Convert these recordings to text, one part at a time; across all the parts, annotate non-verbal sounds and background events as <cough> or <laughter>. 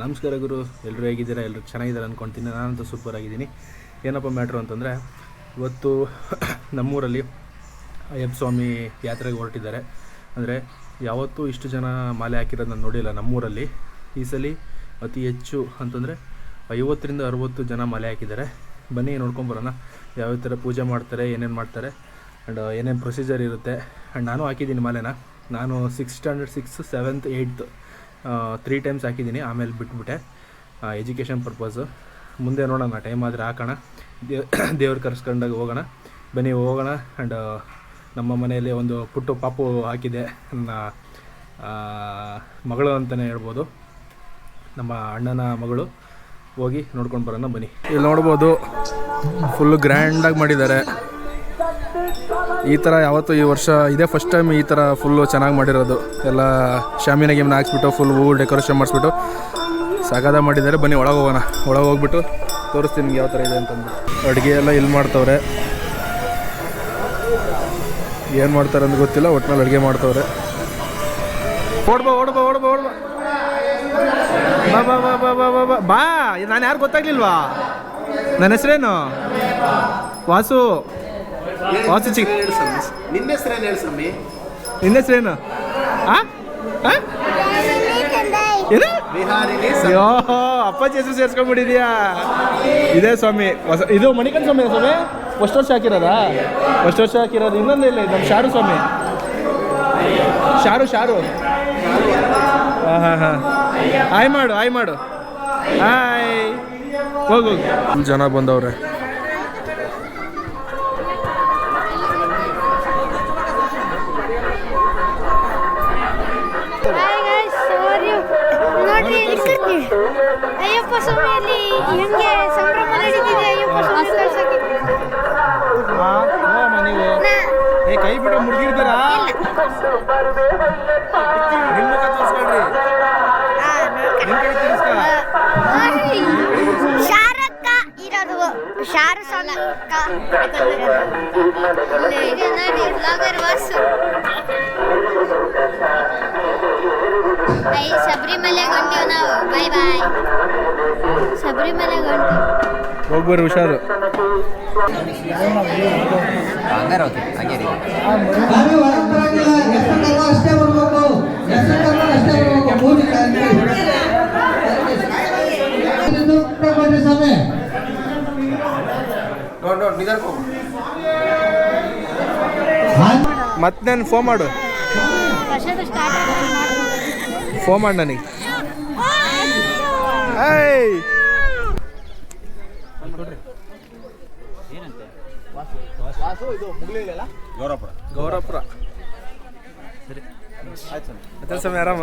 ನಮಸ್ಕಾರ ಗುರು ಎಲ್ಲರೂ ಹೇಗಿದ್ದೀರಾ? ಎಲ್ಲರೂ ಚೆನ್ನಾಗಿದ್ದಾರೆ ಅಂದ್ಕೊಳ್ತೀನಿ ನಾನಂತೂ ಸೂಪರ್ ಆಗಿದ್ದೀನಿ. ಏನಪ್ಪ ಮ್ಯಾಟ್ರು ಅಂತಂದರೆ, ಇವತ್ತು <coughs> ನಮ್ಮೂರಲ್ಲಿ ಅಯ್ಯಪ್ಪ ಸ್ವಾಮಿ ಯಾತ್ರೆಗೆ ಹೊರಟಿದ್ದಾರೆ. ಅಂದರೆ ಯಾವತ್ತೂ ಇಷ್ಟು ಜನ ಮಾಲೆ ಹಾಕಿರೋದು ನಾನು ನೋಡಿಲ್ಲ ನಮ್ಮೂರಲ್ಲಿ. ಈ ಸಲ ಅತಿ ಹೆಚ್ಚು ಅಂತಂದರೆ ಐವತ್ತರಿಂದ ಅರುವತ್ತು ಜನ ಮಾಲೆ ಹಾಕಿದ್ದಾರೆ. ಬನ್ನಿ ನೋಡ್ಕೊಂಬರೋಣ ಯಾವ್ಯಾವ ಥರ ಪೂಜೆ ಮಾಡ್ತಾರೆ, ಏನೇನು ಮಾಡ್ತಾರೆ ಆ್ಯಂಡ್ ಏನೇನು ಪ್ರೊಸೀಜರ್ ಇರುತ್ತೆ. ಆ್ಯಂಡ್ ನಾನು ಹಾಕಿದ್ದೀನಿ ಮಾಲೆನ. ನಾನು six standard six seventh eighth three times ಹಾಕಿದ್ದೀನಿ, ಆಮೇಲೆ ಬಿಟ್ಬಿಟ್ಟೆ. ಎಜುಕೇಷನ್ ಪರ್ಪಸ್ಸು ಮುಂದೆ ನೋಡೋಣ ಟೈಮ್ ಆದರೆ ಹಾಕೋಣ. ದೇವ್ <coughs> ದೇವ್ರು ಕರ್ಸ್ಕೊಂಡಾಗ ಹೋಗೋಣ. ಬನ್ನಿ, ಹೋಗೋಣ. ಆ್ಯಂಡ್ ನಮ್ಮ ಮನೆಯಲ್ಲಿ ಒಂದು ಪುಟ್ಟು ಪಾಪು ಹಾಕಿದೆ. ನನ್ನ ಮಗಳು ಅಂತಲೇ ಹೇಳ್ಬೋದು. ನಮ್ಮ ಅಣ್ಣನ ಮಗಳು. ಹೋಗಿ ನೋಡ್ಕೊಂಡು ಬರೋಣ, ಬನ್ನಿ. ಇಲ್ಲಿ ನೋಡ್ಬೋದು ಫುಲ್ಲು ಗ್ರ್ಯಾಂಡಾಗಿ ಮಾಡಿದ್ದಾರೆ. ಈ ಥರ ಯಾವತ್ತೂ ಈ ವರ್ಷ ಇದೇ ಫಸ್ಟ್ ಟೈಮ್ ಈ ಥರ ಫುಲ್ಲು ಚೆನ್ನಾಗಿ ಮಾಡಿರೋದು. ಎಲ್ಲ ಶಾಮಿನ ಗೇಮ್ನ ಹಾಕ್ಸ್ಬಿಟ್ಟು ಫುಲ್ ಹೂವು ಡೆಕೋರೇಷನ್ ಮಾಡಿಸ್ಬಿಟ್ಟು ಸಾಗಾದ ಮಾಡಿದ್ದಾರೆ. ಬನ್ನಿ, ಒಳಗೆ ಹೋಗೋಣ. ಒಳಗೆ ಹೋಗ್ಬಿಟ್ಟು ತೋರಿಸ್ತೀನಿ ನಿಮ್ಗೆ ಯಾವ ಥರ ಇದೆ ಅಂತಂದು. ಅಡುಗೆ ಎಲ್ಲ ಇಲ್ಲಿ ಮಾಡ್ತವ್ರೆ. ಏನು ಮಾಡ್ತಾರೆ ಅಂತ ಗೊತ್ತಿಲ್ಲ ಒಟ್ಟಿನಲ್ಲಿ ಅಡುಗೆ ಮಾಡ್ತವ್ರೆ. ಓಡ್ಬಾ ಓಡ್ಬಾ ಓಡ್ಬಾ ಓಡ್ಬಾ. ಬಾ ಬಾ ಬಾ ಬಾ ಬಾ ಬಾ ಬಾ. ಬಾ, ನಾನು ಯಾರು ಗೊತ್ತಾಗ್ಲಿಲ್ವಾ? ನನ್ನ ಹೆಸರೇನು? ವಾಸು. ವಾಸು ನಿನ್ನ ಹೆಸರೇನು ಹೇಳಿ ಸ್ವಾಮಿ? ನಿನ್ನ ಹೆಸರೇನು? ಆ? ಏನು? ಬಿಹಾರಿನಿ ಅಯ್ಯೋ ಅಪ್ಪಾಜಿ ಹೆಸರು ಸೇರ್ಸ್ಕೊಂಡ್ಬಿಟ್ಟಿದ್ಯಾ? ಇದೇ ಸ್ವಾಮಿ. ಹೊಸ ಇದು ಮಣಿಕಂಠ ಸ್ವಾಮಿ ಸ್ವಾಮಿ. ಫಸ್ಟ್ ವರ್ಷ ಹಾಕಿರೋದಾ? ಫಸ್ಟ್ ವರ್ಷ ಹಾಕಿರೋದು ಇನ್ನೊಂದು ಇಲ್ಲ ನಮ್ಮ ಶಾರು ಸ್ವಾಮಿ. ಶಾರು ಶಾರು. ಹಾಂ ಹಾಂ ಹಾಂ. ಆಯ್ ಮಾಡು ಆಯ್ ಮಾಡು. ಹಾಯ್ ಹೋಗು. ಜನ ಬಂದವ್ರೆ. ಅಯ್ಯಪ್ಪ ಸ್ವಾಮಿಯಲ್ಲಿ ಹೆಂಗೆ ಸಂಭ್ರಮ ನಡೀತಿದೆ ಅಯ್ಯಪ್ಪ ಸ್ವಾಮಿ ಕಳ್ಸಕ್ಕೆ ಏ ಕೈ ಬಿಟ್ರೆ ಮುಡ್ಗಿರ್ತೀರಾ? ನಿಮ್ಮ ಮುಖ ತೋರಿಸ್ಕೊಳ್ರಿ. ನಿಮ್ಮ ತಿರ್ಸ್ಕ. ಇರೋದು ಶಾರು ಸಾಲ ಶಬರಿಮಲೆಗೆ ಹೊಂಟೀವಿ ನಾವು ಬಾಯ್ ಬಾಯ್ ಶಬರಿಮಲೆಗೆ ಹೊಂಟೀವಿ ಹೋಗ್ಬರ್ರಿ ಹುಷಾರು. ಹಂಗಾರ ಓಕೆ ಹಾಗೆ ರೀ ಅಷ್ಟೇ ಬರ್ಬೇಕು ಮತ್ತೆ ನಾನು ಫೋನ್ ಮಾಡು. ಫೋನ್ ಮಾಡು ನನಗೆ. ಗೌರವಪುರ ಗೌರವಪುರ ಸರಿ ಮತ್ತೆ ಸ್ವಾಮಿ ಆರಾಮ?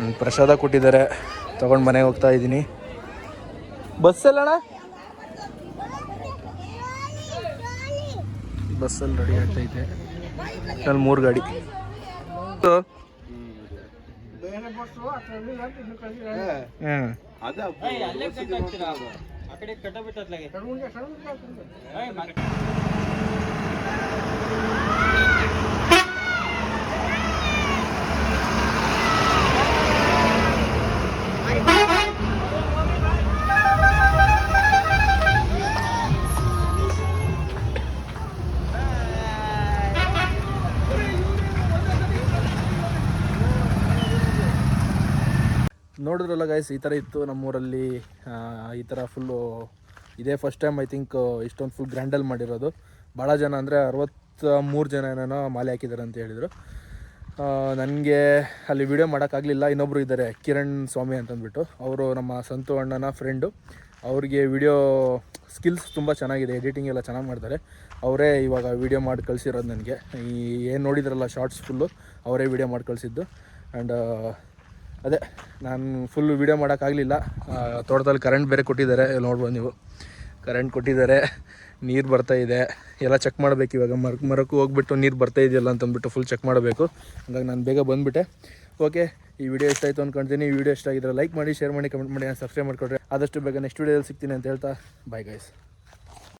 ಒಂದು ಪ್ರಸಾದ ಕೊಟ್ಟಿದ್ದಾರೆ. ತೊಗೊಂಡು ಮನೆಗೆ ಹೋಗ್ತಾ ಇದ್ದೀನಿ. ಬಸ್ಸಲ್ಲಣ್ಣ ಬಸ್ಸಲ್ಲಿ ರೆಡಿ ಆಗ್ತೈತೆ ಅಲ್ಲಿ ಮೂರು ಗಾಡಿ. ಹಾಂ ನೋಡಿದ್ರಲ್ಲ ಗೈಸ್ ಈ ಥರ ಇತ್ತು ನಮ್ಮೂರಲ್ಲಿ. ಈ ಥರ ಫುಲ್ಲು ಇದೇ ಫಸ್ಟ್ ಟೈಮ್ ಐ ಥಿಂಕ್ ಇಷ್ಟೊಂದು ಫುಲ್ ಗ್ರ್ಯಾಂಡಲ್ಲಿ ಮಾಡಿರೋದು. ಭಾಳ ಜನ ಅಂದರೆ ಅರವತ್ತ ಮೂರು ಜನ ಏನೋ ಮಾಲೆ ಹಾಕಿದ್ದಾರೆ ಅಂತ ಹೇಳಿದರು. ನನಗೆ ಅಲ್ಲಿ ವಿಡಿಯೋ ಮಾಡೋಕ್ಕಾಗಲಿಲ್ಲ ಇನ್ನೊಬ್ಬರು ಇದ್ದಾರೆ ಕಿರಣ್ ಸ್ವಾಮಿ ಅಂತಂದ್ಬಿಟ್ಟು. ಅವರು ನಮ್ಮ ಸಂತು ಅಣ್ಣನ ಫ್ರೆಂಡು ಅವ್ರಿಗೆ ವಿಡಿಯೋ ಸ್ಕಿಲ್ಸ್ ತುಂಬ ಚೆನ್ನಾಗಿದೆ ಎಡಿಟಿಂಗ್ ಎಲ್ಲ ಚೆನ್ನಾಗಿ ಮಾಡ್ತಾರೆ. ಅವರೇ ಇವಾಗ ವಿಡಿಯೋ ಮಾಡಿ ಕಳಿಸಿರೋದು ನನಗೆ. ಈ ಏನು ನೋಡಿದ್ರಲ್ಲ ಶಾರ್ಟ್ಸ್ ಫುಲ್ಲು ಅವರೇ ವೀಡಿಯೋ ಮಾಡಿ ಕಳಿಸಿದ್ದು. ಆ್ಯಂಡ್ ಅದೇ, ನಾನು ಫುಲ್ ವೀಡಿಯೋ ಮಾಡೋಕ್ಕಾಗಲಿಲ್ಲ ತೋಟದಲ್ಲಿ ಕರೆಂಟ್ ಬೇರೆ ಕೊಟ್ಟಿದ್ದಾರೆ. ನೋಡ್ಬೋದು ನೀವು. ಕರೆಂಟ್ ಕೊಟ್ಟಿದ್ದಾರೆ. ನೀರು ಬರ್ತಾ ಇದೆ. ಎಲ್ಲ ಚೆಕ್ ಮಾಡಬೇಕು ಇವಾಗ. ಮರಕ್ಕೆ ಮರಕ್ಕೂ ಹೋಗ್ಬಿಟ್ಟು ನೀರು ಬರ್ತಾ ಇದೆಯಲ್ಲ ಅಂತಂದ್ಬಿಟ್ಟು ಫುಲ್ ಚೆಕ್ ಮಾಡಬೇಕು. ಹಂಗಾಗಿ ನಾನು ಬೇಗ ಬಂದುಬಿಟ್ಟೆ. ಓಕೆ ಈ ವಿಡಿಯೋ ಇಷ್ಟ ಆಯಿತು ಈ ವಿಡಿಯೋ ಇಷ್ಟ ಆಗಿದ್ರೆ ಲೈಕ್ ಮಾಡಿ ಶೇರ್ ಮಾಡಿ ಕಮೆಂಟ್ ಮಾಡಿ ಸಬ್ಸ್ಕ್ರೈಬ್ ಮಾಡಿಕೊಡ್ರಿ. ಆದಷ್ಟು ಬೇಗ ನೆಕ್ಸ್ಟ್ ವೀಡಿಯೋದಲ್ಲಿ ಸಿಗ್ತೀನಿ ಅಂತ ಹೇಳ್ತಾ. Bye guys